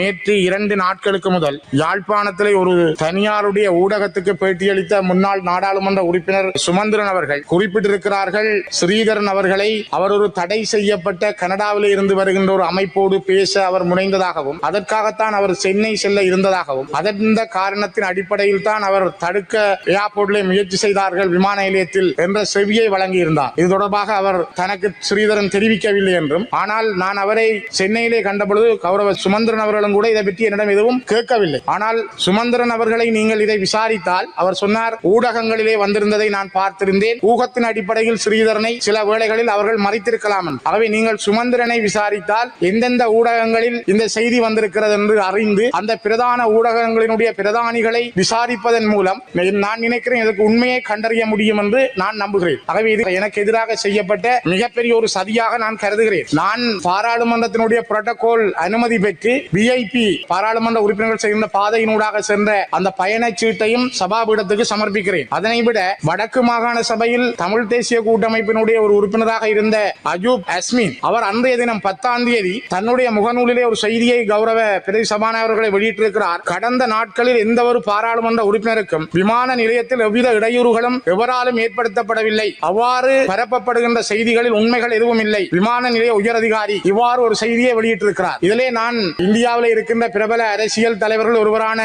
நேற்று இரண்டு நாட்களுக்கு முதல் யாழ்ப்பாணத்தில் ஒரு தனியாருடைய ஊடகத்துக்கு பேட்டியளித்த முன்னாள் நாடாளுமன்ற உறுப்பினர் சுமந்திரன் அவர்கள் குறிப்பிட்டிருக்கிறார்கள் ஸ்ரீதரன் அவர்களை அவர் ஒரு தடை செய்யப்பட்ட கனடாவில் இருந்து வருகின்ற ஒரு அமைப்போடு பேச அவர் முனைந்ததாகவும் அதற்காகத்தான் அவர் சென்னை செல்ல இருந்ததாகவும் அதன் காரணத்தின் அடிப்படையில் தான் அவர் தடுக்க ஏர்போர்ட்டிலே முயற்சி செய்தார்கள் விமான நிலையத்தில் என்ற செவியை வழங்கியிருந்தார். இது தொடர்பாக அவர் தனக்கு ஸ்ரீதரன் தெரிவிக்கவில்லை என்றும் ஆனால் நான் அவரை சென்னையிலே கண்டபொழுது கௌரவ சுமந்திரன் அவர்களும் கூட இதை பற்றி என்னிடம் எதுவும் கேட்கவில்லை. ஆனால் சுமந்திரன் அவர்களை நீங்கள் இதை விசாரித்தால் அவர் சொன்னார் ஊடகங்களிலே வந்திருந்ததை நான் பார்த்திருந்தேன். ஊகத்தின் அடிப்படையில் ஸ்ரீதரனை சில வேளைகளில் அவர்கள் மறைத்திருக்கலாம் ஆகவே நீங்கள் சுமந்திரனை விசாரித்தால் எந்தெந்த ஊடகங்களில் இந்த செய்தி வந்திருக்கிறது என்று அறிந்து அந்த பிரதான ஊடகங்களினுடைய பிரதானிகளை விசாரிப்பதன் மூலம் நான் நினைக்கிறேன் இதற்கு உண்மையை கண்டறிய முடியும் என்று நான் நம்புகிறேன். ஆகவே இது எனக்கு எதிராக செய்யப்பட்ட மிகப்பெரிய ஒரு சதியாக நான் கருதுகிறேன். நான் பாராளுமன்றத்தினுடைய புரோட்டோகால் அனுமதி பெற்று விஐபி பாராளுமன்ற உறுப்பினர்கள் சென்ற பாதையினூடாக சென்ற அந்த பயணச் சீட்டையும் சபாபீடத்துக்கு சமர்ப்பிக்கிறேன். அதனை விட வடக்கு மாகாண சபையில் தமிழ் தேசிய கூட்டமைப்பினுடைய ஒரு உறுப்பினராக இருந்த அஜூப் அஸ்மின் அவர் அன்றைய தினம் பத்தாம் தேதி தன்னுடைய முகநூலிலே ஒரு செய்தியை கௌரவ பிரதி சபாநாயகர்களை வெளியிட்டிருக்கிறார். கடந்த நாட்களில் எந்த ஒரு பாராளுமன்ற உறுப்பினருக்கும் விமான நிலையத்தில் எவ்வித இடையூறுகளும் எவராலும் ஏற்படுத்தப்படவில்லை. அவ்வாறு பரப்பப்படுகின்ற செய்திகளில் உண்மைகள் எதுவும் இல்லை. விமான நிலைய உயரதிகாரி இவ்வாறு ஒரு செய்தியை வெளியிட்டிருக்கிறார். இதிலே நான் இந்தியாவில் இருக்கின்ற பிரபல அரசியல் தலைவர்கள் ஒருவரான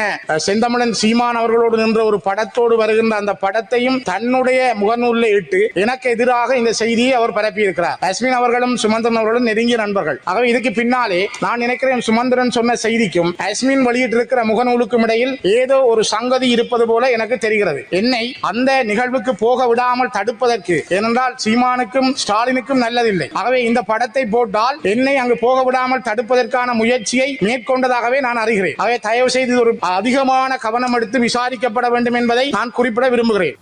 செந்தமிழன் சீமான் அவர்களோடு நின்ற ஒரு படத்தோடு வருகின்ற அந்த படத்தையும் தன்னுடைய முகநூலில் இட்டு எனக்கு எதிராக இந்த செய்தியை அவர் பரப்பியிருக்கிறார். அஸ்மின் அவர்களும் சுமந்திரன் அவர்களும் நெருங்கிய நண்பர்கள். ஆகவே இதுக்கு பின்னாலே நான் நினைக்கிறேன் சுமந்திரன் சொன்ன செய்திக்கும் அஸ்மின் வெளியிட்டிருக்கிற முகநூலுக்கும் இடையில் ஏதோ ஒரு சங்கதி இருப்பது போல எனக்கு தெரிகிறது. என்னை அந்த நிகழ்வுக்கு போக விடாமல் தடுப்பதற்கு ஏனென்றால் சீமானுக்கும் ஸ்டாலினுக்கும் நல்லதில்லை. ஆகவே இந்த படத்தை போட்டால் என்னை அங்கு போக விடாமல் தடுப்பதற்கான முயற்சியை மேற்கொண்டதாகவே நான் அறிகிறேன். ஆகவே தயவு செய்து ஒரு அதிகமான கவனம் எடுத்து விசாரிக்கப்பட வேண்டும் என்பதை நான் குறிப்பிட விரும்புகிறேன்.